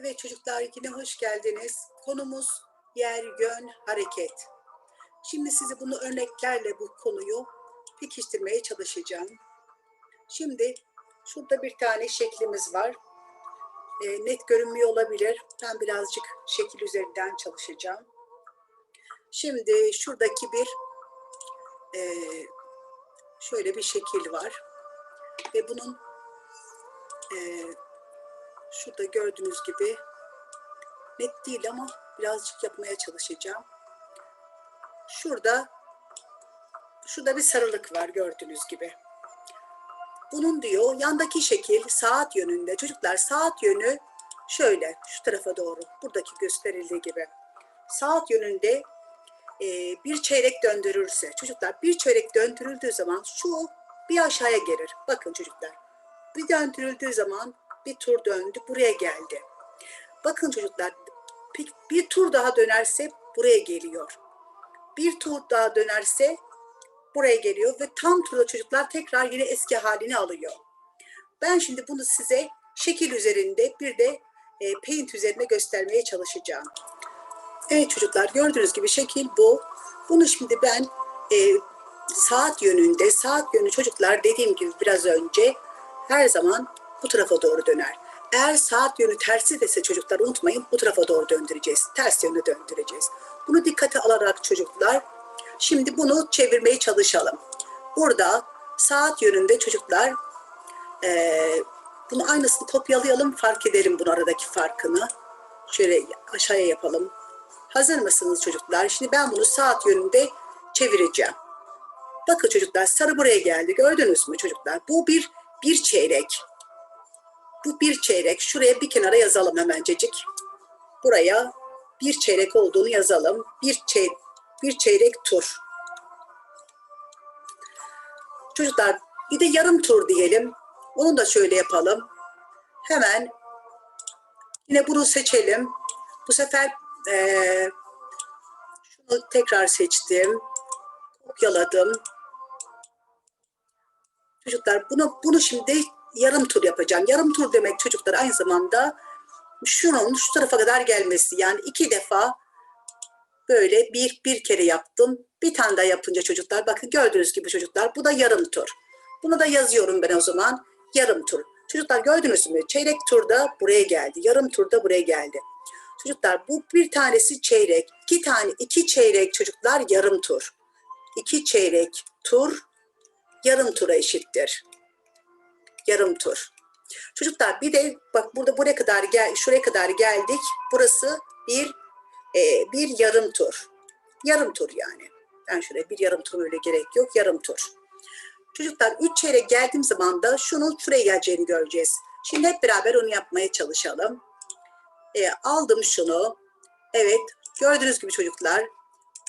Evet çocuklar yine hoş geldiniz. Konumuz yer, yön, hareket. Şimdi size bunu örneklerle bu konuyu pekiştirmeye çalışacağım. Şimdi şurada bir tane şeklimiz var. E, net görünmüyor olabilir. Ben birazcık şekil üzerinden çalışacağım. Şimdi şuradaki bir e, şöyle bir şekil var. Ve bunun e, şurada gördüğünüz gibi net değil ama birazcık yapmaya çalışacağım. Şurada şurada bir sarılık var gördüğünüz gibi. Bunun diyor yandaki şekil saat yönünde. Çocuklar saat yönü şöyle şu tarafa doğru buradaki gösterildiği gibi. Saat yönünde e, bir çeyrek döndürürse çocuklar bir çeyrek döndürüldüğü zaman şu bir aşağıya gelir. Bakın çocuklar. Bir döndürüldüğü zaman bir tur döndü buraya geldi. Bakın çocuklar bir, tur daha dönerse buraya geliyor. Bir tur daha dönerse buraya geliyor ve tam turda çocuklar tekrar yine eski halini alıyor. Ben şimdi bunu size şekil üzerinde bir de e, paint üzerinde göstermeye çalışacağım. Evet çocuklar gördüğünüz gibi şekil bu. Bunu şimdi ben e, saat yönünde, saat yönü çocuklar dediğim gibi biraz önce her zaman bu tarafa doğru döner. Eğer saat yönü tersi dese çocuklar unutmayın bu tarafa doğru döndüreceğiz. Ters yöne döndüreceğiz. Bunu dikkate alarak çocuklar şimdi bunu çevirmeye çalışalım. Burada saat yönünde çocuklar eee bunu aynısını kopyalayalım fark edelim bunu aradaki farkını. Şöyle aşağıya yapalım. Hazır mısınız çocuklar? Şimdi ben bunu saat yönünde çevireceğim. Bakın çocuklar sarı buraya geldi. Gördünüz mü çocuklar? Bu bir bir çeyrek. Bu bir çeyrek. Şuraya bir kenara yazalım hemencecik. Buraya bir çeyrek olduğunu yazalım. Bir, çey bir çeyrek tur. Çocuklar bir de yarım tur diyelim. Onu da şöyle yapalım. Hemen yine bunu seçelim. Bu sefer eee, şunu tekrar seçtim. Kopyaladım. Çocuklar bunu bunu şimdi yarım tur yapacağım. Yarım tur demek çocuklar aynı zamanda şunun şu tarafa kadar gelmesi. Yani iki defa böyle bir bir kere yaptım. Bir tane daha yapınca çocuklar bakın gördüğünüz gibi çocuklar bu da yarım tur. Bunu da yazıyorum ben o zaman. Yarım tur. Çocuklar gördünüz mü? Çeyrek turda buraya geldi. Yarım turda buraya geldi. Çocuklar bu bir tanesi çeyrek. iki tane iki çeyrek çocuklar yarım tur. İki çeyrek tur yarım tura eşittir. Yarım tur. Çocuklar bir de bak burada buraya kadar gel şuraya kadar geldik. Burası bir e, bir yarım tur. Yarım tur yani. Ben şuraya bir yarım tur öyle gerek yok. Yarım tur. Çocuklar üç çeyrek geldiğim zaman da şunun şuraya geleceğini göreceğiz. Şimdi hep beraber onu yapmaya çalışalım. E, aldım şunu. Evet gördüğünüz gibi çocuklar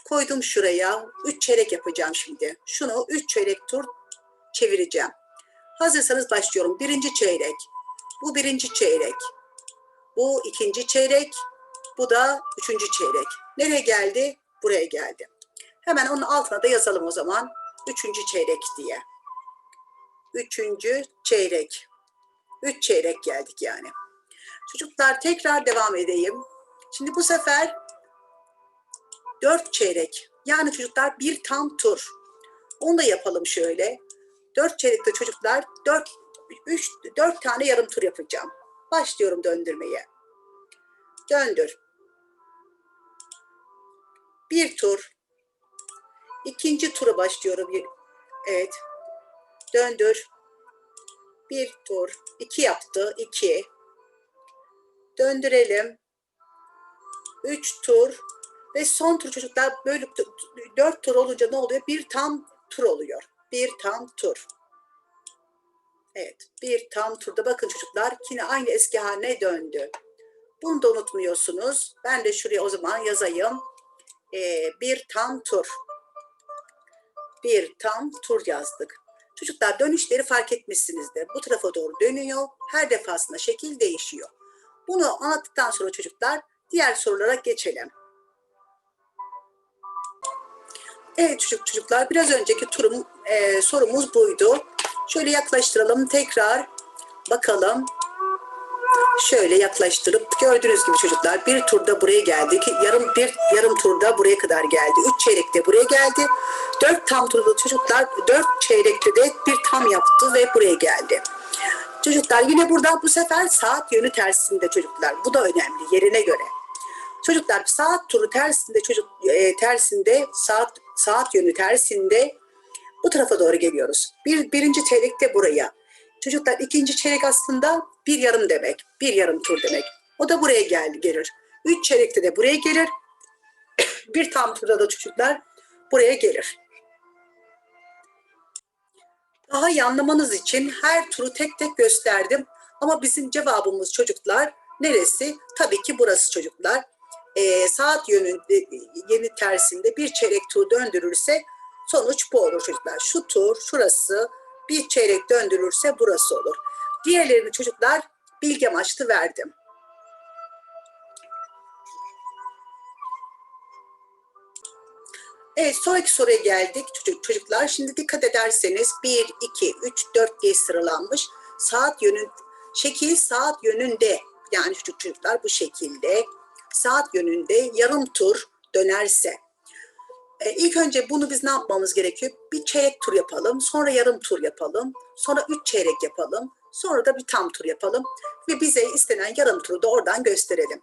koydum şuraya. Üç çeyrek yapacağım şimdi. Şunu üç çeyrek tur çevireceğim. Hazırsanız başlıyorum. Birinci çeyrek. Bu birinci çeyrek. Bu ikinci çeyrek. Bu da üçüncü çeyrek. Nereye geldi? Buraya geldi. Hemen onun altına da yazalım o zaman. Üçüncü çeyrek diye. Üçüncü çeyrek. Üç çeyrek geldik yani. Çocuklar tekrar devam edeyim. Şimdi bu sefer dört çeyrek. Yani çocuklar bir tam tur. Onu da yapalım şöyle. Dört çeyrekte çocuklar dört, üç, dört tane yarım tur yapacağım. Başlıyorum döndürmeye. Döndür. Bir tur. İkinci tura başlıyorum. Evet. Döndür. Bir tur. iki yaptı. iki. Döndürelim. Üç tur. Ve son tur çocuklar böyle dört tur olunca ne oluyor? Bir tam tur oluyor. Bir tam tur. Evet, bir tam turda bakın çocuklar yine aynı eski haline döndü. Bunu da unutmuyorsunuz. Ben de şuraya o zaman yazayım. Ee, bir tam tur. Bir tam tur yazdık. Çocuklar dönüşleri fark etmişsinizdir. Bu tarafa doğru dönüyor. Her defasında şekil değişiyor. Bunu anlattıktan sonra çocuklar diğer sorulara geçelim. Evet çocuk çocuklar biraz önceki turum e, sorumuz buydu. Şöyle yaklaştıralım tekrar bakalım. şöyle yaklaştırıp gördüğünüz gibi çocuklar bir turda buraya geldik. Yarım bir yarım turda buraya kadar geldi. Üç çeyrekte buraya geldi. Dört tam turda çocuklar dört çeyrekte de bir tam yaptı ve buraya geldi. Çocuklar yine burada bu sefer saat yönü tersinde çocuklar. Bu da önemli yerine göre. Çocuklar saat turu tersinde çocuk e, tersinde saat saat yönü tersinde bu tarafa doğru geliyoruz. Bir birinci çeyrekte buraya. Çocuklar ikinci çeyrek aslında bir yarım demek. Bir yarım tur demek. O da buraya geldi gelir. Üç çeyrekte de buraya gelir. bir tam turda da çocuklar buraya gelir. Daha iyi anlamanız için her turu tek tek gösterdim. Ama bizim cevabımız çocuklar neresi? Tabii ki burası çocuklar. Ee, saat yönünde yeni tersinde bir çeyrek tur döndürürse sonuç bu olur çocuklar. Şu tur şurası bir çeyrek döndürürse burası olur. Diğerlerini çocuklar bilgi amaçlı verdim. Evet sonraki soruya geldik çocuk, çocuklar. Şimdi dikkat ederseniz 1, 2, 3, 4 diye sıralanmış. Saat yönün, şekil saat yönünde yani çocuk çocuklar bu şekilde saat yönünde yarım tur dönerse e, ilk önce bunu biz ne yapmamız gerekiyor? Bir çeyrek tur yapalım, sonra yarım tur yapalım, sonra üç çeyrek yapalım, sonra da bir tam tur yapalım ve bize istenen yarım turu da oradan gösterelim.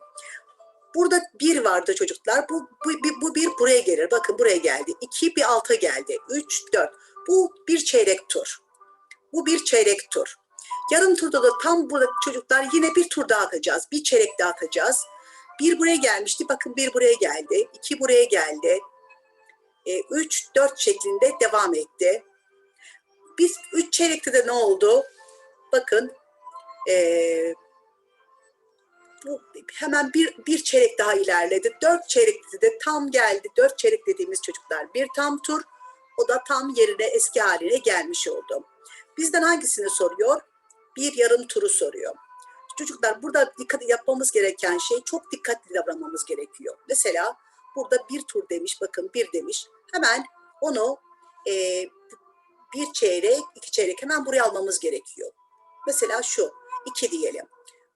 Burada bir vardı çocuklar. Bu, bu, bu, bir buraya gelir. Bakın buraya geldi. İki bir alta geldi. Üç, dört. Bu bir çeyrek tur. Bu bir çeyrek tur. Yarım turda da tam burada çocuklar yine bir tur daha atacağız. Bir çeyrek daha atacağız. Bir buraya gelmişti. Bakın bir buraya geldi. iki buraya geldi. 3 4 şeklinde devam etti. Biz 3 çeyrekte de ne oldu? Bakın e, bu hemen bir, bir çeyrek daha ilerledi. 4 çeyrekte de tam geldi. 4 çeyrek dediğimiz çocuklar bir tam tur. O da tam yerine eski haline gelmiş oldu. Bizden hangisini soruyor? Bir yarım turu soruyor. Çocuklar burada dikkat yapmamız gereken şey çok dikkatli davranmamız gerekiyor. Mesela burada bir tur demiş, bakın bir demiş. Hemen onu e, bir çeyrek, iki çeyrek hemen buraya almamız gerekiyor. Mesela şu, iki diyelim.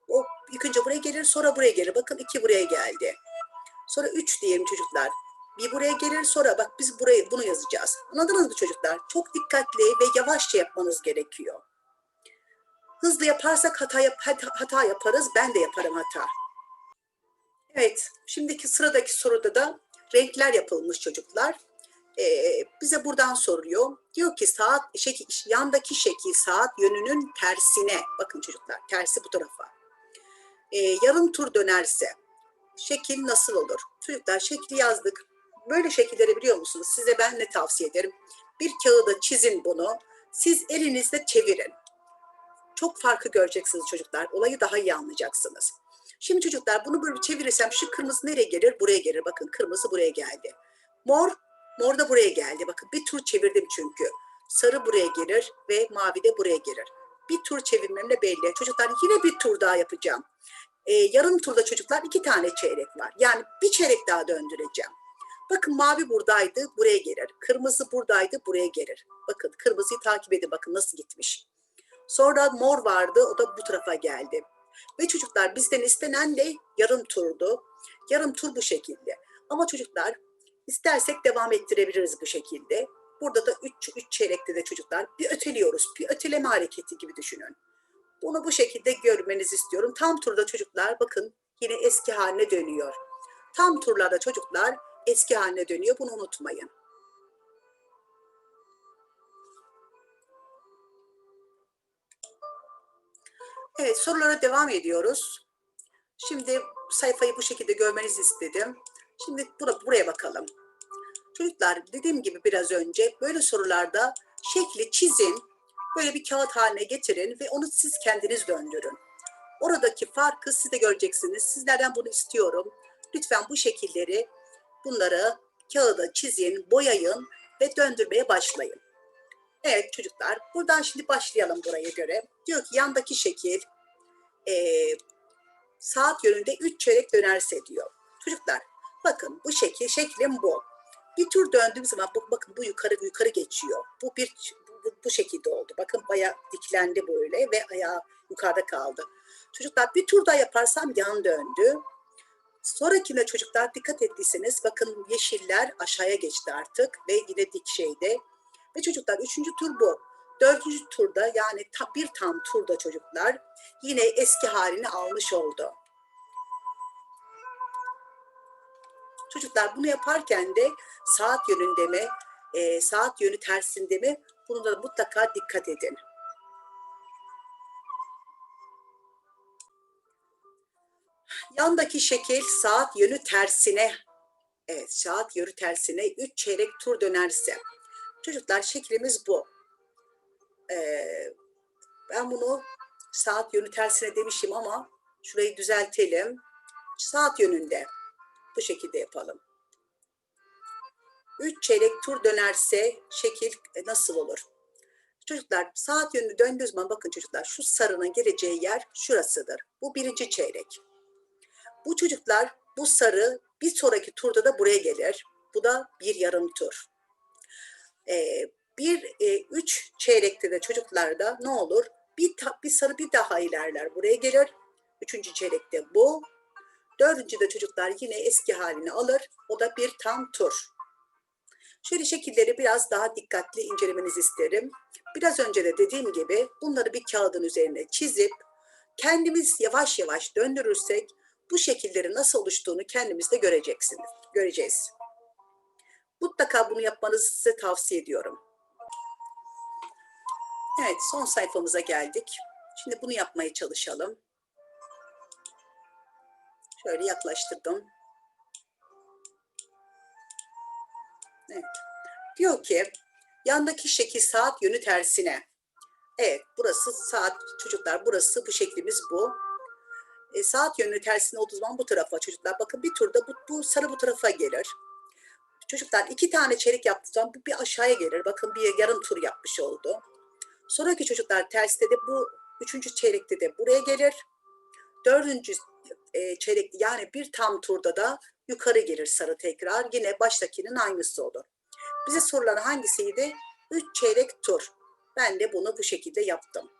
O ilk önce buraya gelir, sonra buraya gelir. Bakın iki buraya geldi. Sonra üç diyelim çocuklar. Bir buraya gelir, sonra bak biz burayı bunu yazacağız. Anladınız mı çocuklar? Çok dikkatli ve yavaşça yapmanız gerekiyor. Hızlı yaparsak hata, yap, hata yaparız. Ben de yaparım hata. Evet, şimdiki sıradaki soruda da renkler yapılmış çocuklar. Ee, bize buradan soruyor. Diyor ki saat şekil, yandaki şekil saat yönünün tersine. Bakın çocuklar, tersi bu tarafa. Ee, yarım tur dönerse şekil nasıl olur? Çocuklar şekli yazdık. Böyle şekilleri biliyor musunuz? Size ben ne tavsiye ederim? Bir kağıda çizin bunu. Siz elinizle çevirin. Çok farkı göreceksiniz çocuklar. Olayı daha iyi anlayacaksınız. Şimdi çocuklar bunu böyle çevirirsem şu kırmızı nereye gelir? Buraya gelir. Bakın kırmızı buraya geldi. Mor, mor da buraya geldi. Bakın bir tur çevirdim çünkü. Sarı buraya gelir ve mavi de buraya gelir. Bir tur çevirmemle belli. Çocuklar yine bir tur daha yapacağım. Ee, yarım turda çocuklar iki tane çeyrek var. Yani bir çeyrek daha döndüreceğim. Bakın mavi buradaydı, buraya gelir. Kırmızı buradaydı, buraya gelir. Bakın kırmızıyı takip edin, bakın nasıl gitmiş. Sonra mor vardı, o da bu tarafa geldi. Ve çocuklar bizden istenen de yarım turdu. Yarım tur bu şekilde. Ama çocuklar istersek devam ettirebiliriz bu şekilde. Burada da 3 üç, üç çeyrekte de çocuklar bir öteliyoruz. Bir öteleme hareketi gibi düşünün. Bunu bu şekilde görmenizi istiyorum. Tam turda çocuklar bakın yine eski haline dönüyor. Tam turlarda çocuklar eski haline dönüyor. Bunu unutmayın. Evet sorulara devam ediyoruz. Şimdi sayfayı bu şekilde görmenizi istedim. Şimdi bura, buraya bakalım. Çocuklar dediğim gibi biraz önce böyle sorularda şekli çizin, böyle bir kağıt haline getirin ve onu siz kendiniz döndürün. Oradaki farkı siz de göreceksiniz. Sizlerden bunu istiyorum. Lütfen bu şekilleri, bunları kağıda çizin, boyayın ve döndürmeye başlayın. Evet çocuklar, buradan şimdi başlayalım buraya göre. Diyor ki yandaki şekil e, saat yönünde 3 çeyrek dönerse diyor. Çocuklar bakın bu şekil, şeklim bu. Bir tur döndüğüm zaman bu, bakın bu yukarı yukarı geçiyor. Bu bir bu, bu şekilde oldu. Bakın bayağı diklendi böyle ve ayağı yukarıda kaldı. Çocuklar bir tur daha yaparsam yan döndü. Sonrakine çocuklar dikkat ettiyseniz bakın yeşiller aşağıya geçti artık ve yine dik şeyde. Ve çocuklar üçüncü tur bu. Dördüncü turda yani bir tam turda çocuklar yine eski halini almış oldu. Çocuklar bunu yaparken de saat yönünde mi, e, saat yönü tersinde mi bunu da mutlaka dikkat edin. Yandaki şekil saat yönü tersine, evet saat yönü tersine 3 çeyrek tur dönerse. Çocuklar şeklimiz bu. Ee, ben bunu saat yönü tersine demişim ama şurayı düzeltelim. Saat yönünde bu şekilde yapalım. 3 çeyrek tur dönerse şekil e, nasıl olur? Çocuklar saat yönünü döndüğü zaman bakın çocuklar şu sarının geleceği yer şurasıdır. Bu birinci çeyrek. Bu çocuklar bu sarı bir sonraki turda da buraya gelir. Bu da bir yarım tur. Ee, bir e, üç çeyrekte de çocuklarda ne olur? Bir, ta- bir sarı bir daha ilerler buraya gelir. Üçüncü çeyrekte bu. Dördüncüde çocuklar yine eski halini alır. O da bir tam tur. Şöyle şekilleri biraz daha dikkatli incelemenizi isterim. Biraz önce de dediğim gibi bunları bir kağıdın üzerine çizip kendimiz yavaş yavaş döndürürsek bu şekillerin nasıl oluştuğunu kendimiz de göreceksiniz, göreceğiz. Mutlaka bunu yapmanızı size tavsiye ediyorum. Evet, son sayfamıza geldik. Şimdi bunu yapmaya çalışalım. Şöyle yaklaştırdım. Evet. Diyor ki yandaki şekil saat yönü tersine. Evet, burası saat çocuklar burası bu şeklimiz bu. E, saat yönü tersine olduğu zaman bu tarafa çocuklar bakın bir turda bu, bu sarı bu tarafa gelir. Çocuklar iki tane çeyrek yaptığı zaman bu bir aşağıya gelir. Bakın bir yarım tur yapmış oldu. Sonraki çocuklar terste de bu üçüncü çeyrekte de buraya gelir. Dördüncü e, çeyrek yani bir tam turda da yukarı gelir sarı tekrar. Yine baştakinin aynısı olur. Bize sorulan hangisiydi? Üç çeyrek tur. Ben de bunu bu şekilde yaptım.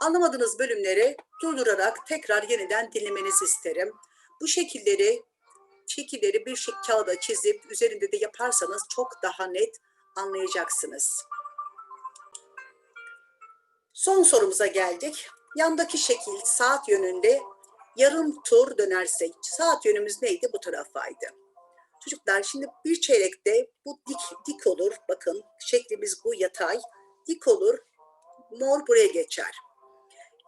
Anlamadığınız bölümleri durdurarak tekrar yeniden dinlemenizi isterim. Bu şekilleri şekilleri bir şey kağıda çizip üzerinde de yaparsanız çok daha net anlayacaksınız. Son sorumuza geldik. Yandaki şekil saat yönünde yarım tur dönerse saat yönümüz neydi? Bu tarafaydı. Çocuklar şimdi bir çeyrekte bu dik dik olur. Bakın şeklimiz bu yatay. Dik olur. Mor buraya geçer.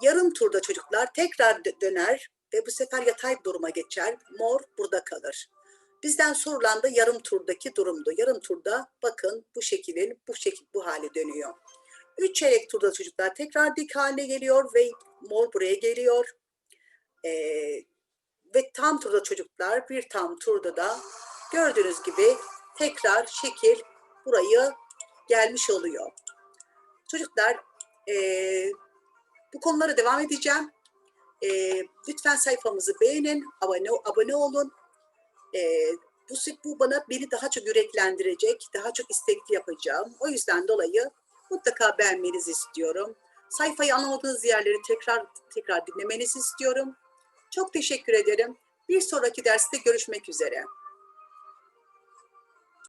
Yarım turda çocuklar tekrar dö- döner ve bu sefer yatay duruma geçer. Mor burada kalır. Bizden sorulan da yarım turdaki durumdu. Yarım turda bakın bu şekilin bu şekil bu hale dönüyor. Üç çeyrek turda çocuklar tekrar dik haline geliyor ve mor buraya geliyor. Ee, ve tam turda çocuklar bir tam turda da gördüğünüz gibi tekrar şekil burayı gelmiş oluyor. Çocuklar ee, bu konulara devam edeceğim. Ee, lütfen sayfamızı beğenin, abone, abone olun. Ee, bu, bu bana beni daha çok yüreklendirecek, daha çok istekli yapacağım. O yüzden dolayı mutlaka beğenmenizi istiyorum. Sayfayı anlamadığınız yerleri tekrar tekrar dinlemenizi istiyorum. Çok teşekkür ederim. Bir sonraki derste görüşmek üzere.